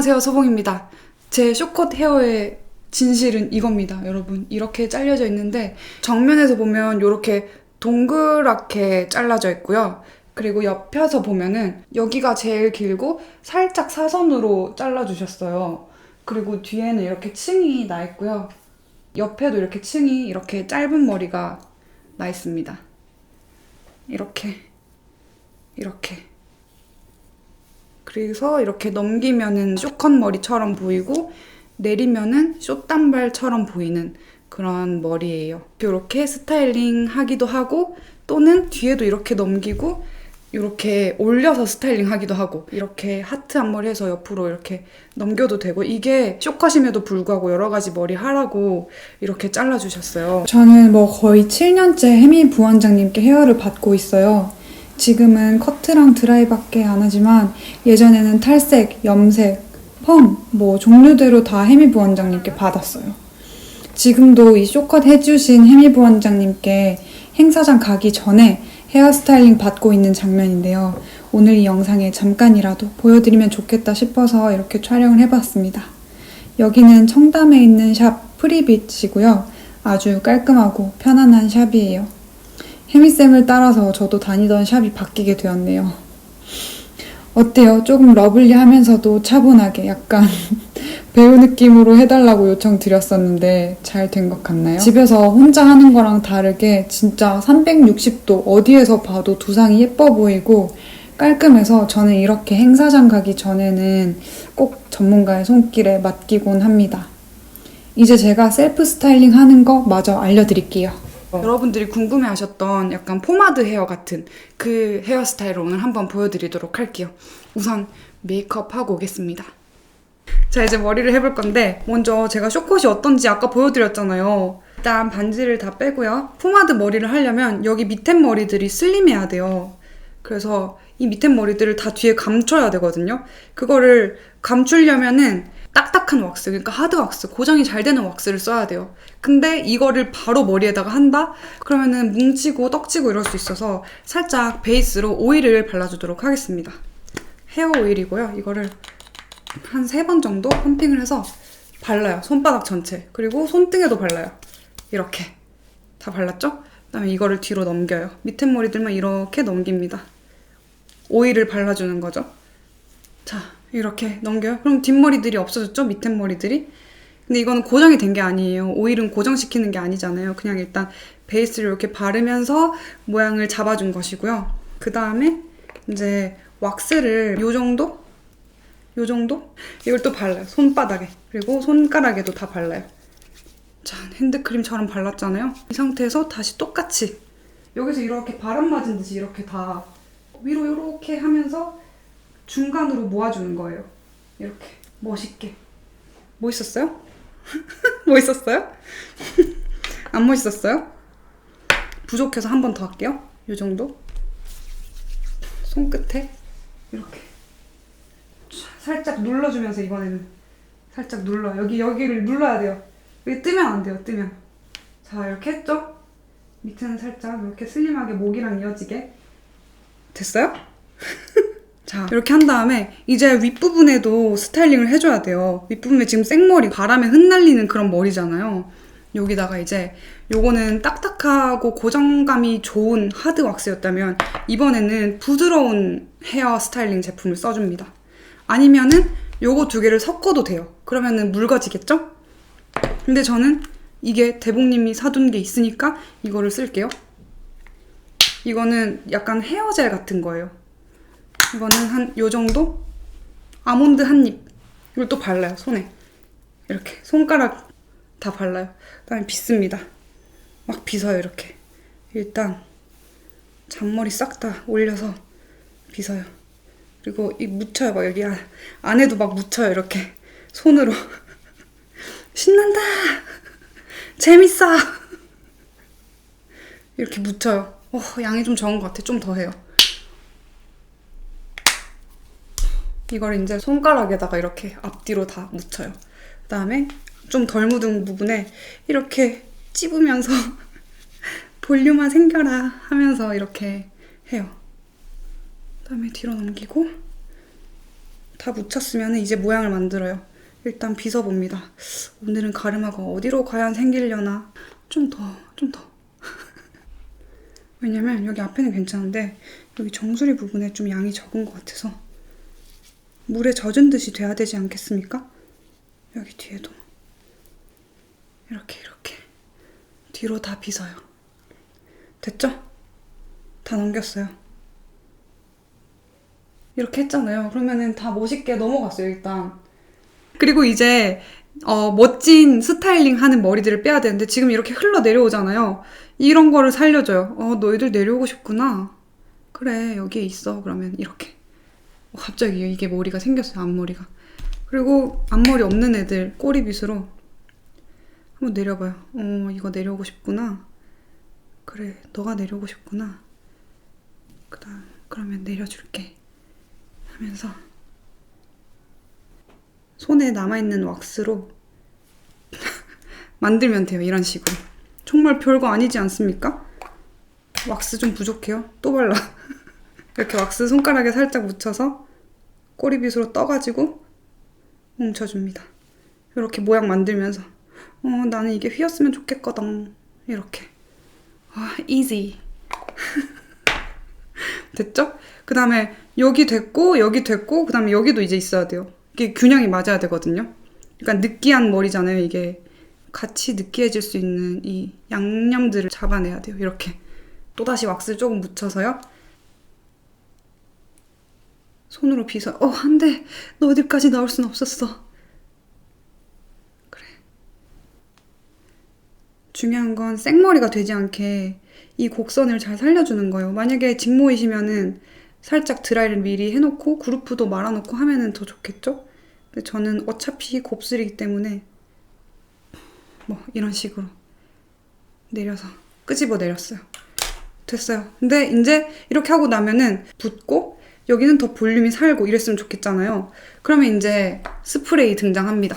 안녕하세요 소봉입니다. 제 쇼컷 헤어의 진실은 이겁니다, 여러분. 이렇게 잘려져 있는데 정면에서 보면 이렇게 동그랗게 잘라져 있고요. 그리고 옆에서 보면은 여기가 제일 길고 살짝 사선으로 잘라주셨어요. 그리고 뒤에는 이렇게 층이 나 있고요. 옆에도 이렇게 층이 이렇게 짧은 머리가 나 있습니다. 이렇게 이렇게 그래서 이렇게 넘기면은 쇼컷 머리처럼 보이고 내리면은 숏단발처럼 보이는 그런 머리예요. 이렇게 스타일링 하기도 하고 또는 뒤에도 이렇게 넘기고 이렇게 올려서 스타일링 하기도 하고 이렇게 하트 앞머리 해서 옆으로 이렇게 넘겨도 되고 이게 쇼컷임에도 불구하고 여러 가지 머리 하라고 이렇게 잘라주셨어요. 저는 뭐 거의 7년째 혜미 부원장님께 헤어를 받고 있어요. 지금은 커트랑 드라이밖에 안 하지만 예전에는 탈색, 염색, 펌, 뭐 종류대로 다 혜미 부원장님께 받았어요. 지금도 이 쇼컷 해주신 혜미 부원장님께 행사장 가기 전에 헤어스타일링 받고 있는 장면인데요. 오늘 이 영상에 잠깐이라도 보여드리면 좋겠다 싶어서 이렇게 촬영을 해봤습니다. 여기는 청담에 있는 샵 프리빗이고요. 아주 깔끔하고 편안한 샵이에요. 혜미쌤을 따라서 저도 다니던 샵이 바뀌게 되었네요. 어때요? 조금 러블리 하면서도 차분하게 약간 배우 느낌으로 해달라고 요청드렸었는데 잘 된 것 같나요? 집에서 혼자 하는 거랑 다르게 진짜 360도 어디에서 봐도 두상이 예뻐 보이고 깔끔해서 저는 이렇게 행사장 가기 전에는 꼭 전문가의 손길에 맡기곤 합니다. 이제 제가 셀프 스타일링 하는 거 마저 알려드릴게요. 여러분들이 궁금해하셨던 약간 포마드 헤어 같은 그 헤어스타일을 오늘 한번 보여드리도록 할게요. 우선 메이크업 하고 오겠습니다. 자 이제 머리를 해볼 건데 먼저 제가 쇼컷이 어떤지 아까 보여드렸잖아요. 일단 반지를 다 빼고요. 포마드 머리를 하려면 여기 밑에 머리들이 슬림해야 돼요. 그래서 이 밑에 머리들을 다 뒤에 감춰야 되거든요. 그거를 감추려면은 딱딱한 왁스, 그러니까 하드 왁스, 고정이 잘 되는 왁스를 써야 돼요. 근데 이거를 바로 머리에다가 한다? 그러면은 뭉치고 떡지고 이럴 수 있어서 살짝 베이스로 오일을 발라주도록 하겠습니다. 헤어 오일이고요. 이거를 한 세 번 정도 펌핑을 해서 발라요. 손바닥 전체. 그리고 손등에도 발라요. 이렇게. 다 발랐죠? 그 다음에 이거를 뒤로 넘겨요. 밑에 머리들만 이렇게 넘깁니다. 오일을 발라주는 거죠. 자, 이렇게 넘겨요. 그럼 뒷머리들이 없어졌죠? 밑에 머리들이. 근데 이거는 고정이 된 게 아니에요. 오일은 고정시키는 게 아니잖아요. 그냥 일단 베이스를 이렇게 바르면서 모양을 잡아준 것이고요. 그 다음에 이제 왁스를 요 정도? 요 정도? 이걸 또 발라요. 손바닥에. 그리고 손가락에도 다 발라요. 자, 핸드크림처럼 발랐잖아요. 이 상태에서 다시 똑같이 여기서 이렇게 바람 맞은 듯이 이렇게 다 위로 이렇게 하면서 중간으로 모아주는 거예요. 이렇게 멋있게. 멋있었어요? 멋있었어요? 안 멋있었어요? 부족해서 한 번 더 할게요. 이 정도. 손끝에 이렇게 살짝 눌러주면서 이번에는 살짝 눌러. 여기 여기를 눌러야 돼요. 여기 뜨면 안 돼요. 뜨면. 자 이렇게 했죠? 밑에는 살짝 이렇게 슬림하게 목이랑 이어지게 됐어요? 자 이렇게 한 다음에 이제 윗부분에도 스타일링을 해줘야 돼요. 윗부분에 지금 생머리 바람에 흩날리는 그런 머리잖아요. 여기다가 이제 요거는 딱딱하고 고정감이 좋은 하드 왁스였다면 이번에는 부드러운 헤어 스타일링 제품을 써줍니다. 아니면은 요거 두 개를 섞어도 돼요. 그러면은 묽어지겠죠? 근데 저는 이게 대봉님이 사둔 게 있으니까 이거를 쓸게요. 이거는 약간 헤어젤 같은 거예요 이거는 한 요 정도? 아몬드 한 입. 이걸 또 발라요, 손에. 이렇게. 손가락 다 발라요. 그 다음에 빗습니다. 막 빗어요, 이렇게. 일단 잔머리 싹 다 올려서 빗어요. 그리고 이 묻혀요, 막 여기 안- 안에도 막 묻혀요, 이렇게. 손으로. 신난다! 재밌어! 이렇게 묻혀요. 어, 양이 좀 적은 것 같아. 좀 더 해요. 이걸 이제 손가락에다가 이렇게 앞뒤로 다 묻혀요. 그 다음에 좀 덜 묻은 부분에 이렇게 찝으면서 볼륨만 생겨라 하면서 이렇게 해요. 그 다음에 뒤로 넘기고 다 묻혔으면 이제 모양을 만들어요. 일단 빗어봅니다. 오늘은 가르마가 어디로 과연 생기려나? 좀 더, 좀 더. 왜냐면 여기 앞에는 괜찮은데 여기 정수리 부분에 좀 양이 적은 것 같아서 물에 젖은 듯이 돼야 되지 않겠습니까? 여기 뒤에도 이렇게 이렇게 뒤로 다 빗어요. 됐죠? 다 넘겼어요. 이렇게 했잖아요. 그러면은 다 멋있게 넘어갔어요, 일단. 그리고 이제 어, 멋진 스타일링 하는 머리들을 빼야 되는데 지금 이렇게 흘러 내려오잖아요. 이런 거를 살려줘요. 어, 너희들 내려오고 싶구나. 그래, 여기에 있어. 그러면 이렇게. 어, 갑자기 이게 머리가 생겼어요, 앞머리가. 그리고 앞머리 없는 애들 꼬리 빗으로 한번 내려봐요. 어, 이거 내려오고 싶구나. 그래, 너가 내려오고 싶구나. 그 다음, 그러면 내려줄게. 하면서 손에 남아있는 왁스로 만들면 돼요. 이런 식으로. 정말 별거 아니지 않습니까? 왁스 좀 부족해요. 또 발라. 이렇게 왁스 손가락에 살짝 묻혀서 꼬리빗으로 떠가지고 뭉쳐줍니다. 이렇게 모양 만들면서 어, 나는 이게 휘었으면 좋겠거든. 이렇게. 아, easy. 됐죠? 그 다음에 여기 됐고, 여기 됐고, 그 다음에 여기도 이제 있어야 돼요. 이게 균형이 맞아야 되거든요. 약간 느끼한 머리잖아요, 이게. 같이 느끼해질 수 있는 이 양념들을 잡아내야 돼요, 이렇게. 또다시 왁스를 조금 묻혀서요. 손으로 빗어. 어, 안 돼. 너 어디까지 나올 순 없었어. 그래. 중요한 건 생머리가 되지 않게 이 곡선을 잘 살려주는 거예요. 만약에 직모이시면은 살짝 드라이를 미리 해놓고 그루프도 말아놓고 하면은 더 좋겠죠? 근데 저는 어차피 곱슬이기 때문에 뭐 이런 식으로 내려서 끄집어 내렸어요. 됐어요. 근데 이제 이렇게 하고 나면은 붓고 여기는 더 볼륨이 살고 이랬으면 좋겠잖아요. 그러면 이제 스프레이 등장합니다.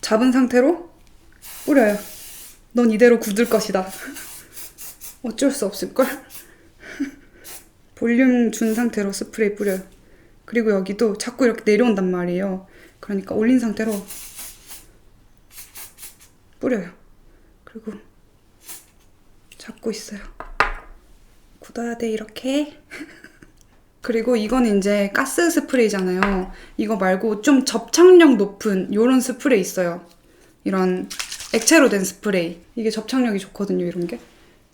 잡은 상태로 뿌려요. 넌 이대로 굳을 것이다. 어쩔 수 없을걸? 볼륨 준 상태로 스프레이 뿌려요. 그리고 여기도 자꾸 이렇게 내려온단 말이에요. 그러니까 올린 상태로 뿌려요. 그리고 잡고 있어요. 굳어야 돼, 이렇게. 그리고 이건 이제 가스 스프레이잖아요. 이거 말고 좀 접착력 높은 이런 스프레이 있어요. 이런 액체로 된 스프레이. 이게 접착력이 좋거든요, 이런 게.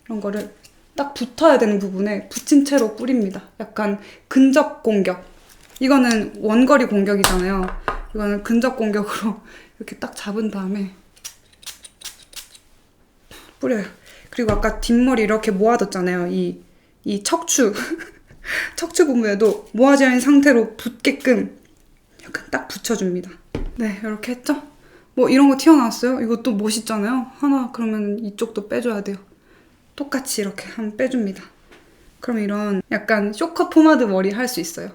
이런 거를 딱 붙어야 되는 부분에 붙인 채로 뿌립니다. 약간 근접 공격. 이거는 원거리 공격이잖아요. 이거는 근접 공격으로 이렇게 딱 잡은 다음에 뿌려요. 그리고 아까 뒷머리 이렇게 모아뒀잖아요. 이, 이 척추. 척추 부분에도 모아져 있는 상태로 붙게끔 약간 딱 붙여줍니다. 네, 이렇게 했죠? 뭐 이런 거 튀어나왔어요? 이것도 멋있잖아요? 하나 그러면 이쪽도 빼줘야 돼요. 똑같이 이렇게 한번 빼줍니다. 그럼 이런 약간 쇼커 포마드 머리 할 수 있어요.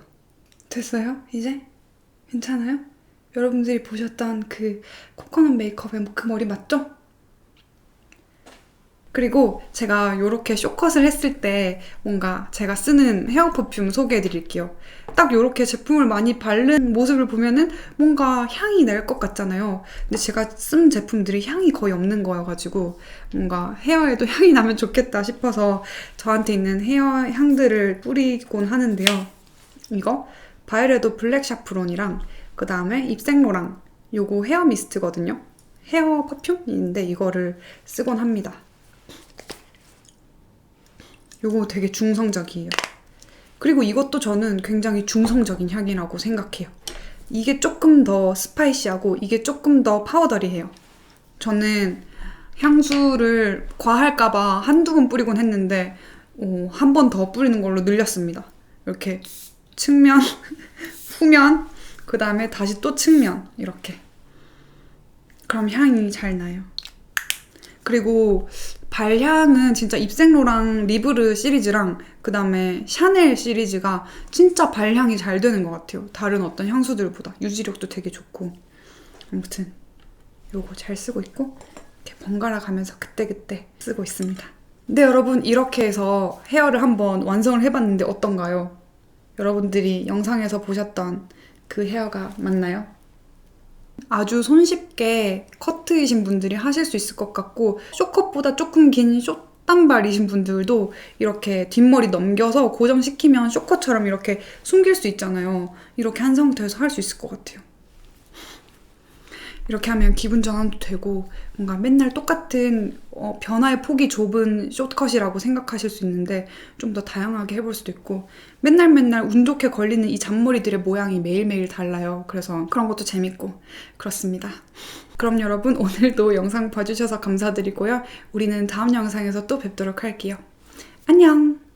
됐어요? 이제? 괜찮아요? 여러분들이 보셨던 그 코코넛 메이크업의 그 머리 맞죠? 그리고 제가 이렇게 쇼컷을 했을 때 뭔가 제가 쓰는 헤어 퍼퓸 소개해 드릴게요. 딱 이렇게 제품을 많이 바른 모습을 보면은 뭔가 향이 날 것 같잖아요. 근데 제가 쓴 제품들이 향이 거의 없는 거여가지고 뭔가 헤어에도 향이 나면 좋겠다 싶어서 저한테 있는 헤어 향들을 뿌리곤 하는데요. 이거 바이레도 블랙 샤프론이랑 그 다음에 입생로랑 요거 헤어 미스트거든요. 헤어 퍼퓸인데 이거를 쓰곤 합니다. 요거 되게 중성적이에요. 그리고 이것도 저는 굉장히 중성적인 향이라고 생각해요. 이게 조금 더 스파이시하고 이게 조금 더 파우더리해요. 저는 향수를 과할까봐 한두 번 뿌리곤 했는데 어, 한번 더 뿌리는 걸로 늘렸습니다. 이렇게 측면, 후면, 그 다음에 다시 또 측면 이렇게. 그럼 향이 잘 나요. 그리고 발향은 진짜 입생로랑 리브르 시리즈랑 그 다음에 샤넬 시리즈가 진짜 발향이 잘 되는 것 같아요. 다른 어떤 향수들보다 유지력도 되게 좋고 아무튼 요거 잘 쓰고 있고 이렇게 번갈아 가면서 그때그때 쓰고 있습니다. 네 여러분 이렇게 해서 헤어를 한번 완성을 해봤는데 어떤가요? 여러분들이 영상에서 보셨던 그 헤어가 맞나요? 아주 손쉽게 커트이신 분들이 하실 수 있을 것 같고 쇼컷보다 조금 긴 숏단발이신 분들도 이렇게 뒷머리 넘겨서 고정시키면 쇼컷처럼 이렇게 숨길 수 있잖아요. 이렇게 한 상태에서 할 수 있을 것 같아요. 이렇게 하면 기분 전환도 되고 뭔가 맨날 똑같은 어, 변화의 폭이 좁은 숏컷이라고 생각하실 수 있는데 좀 더 다양하게 해볼 수도 있고 맨날 맨날 운 좋게 걸리는 이 잔머리들의 모양이 매일매일 달라요. 그래서 그런 것도 재밌고 그렇습니다. 그럼 여러분 오늘도 영상 봐주셔서 감사드리고요. 우리는 다음 영상에서 또 뵙도록 할게요. 안녕!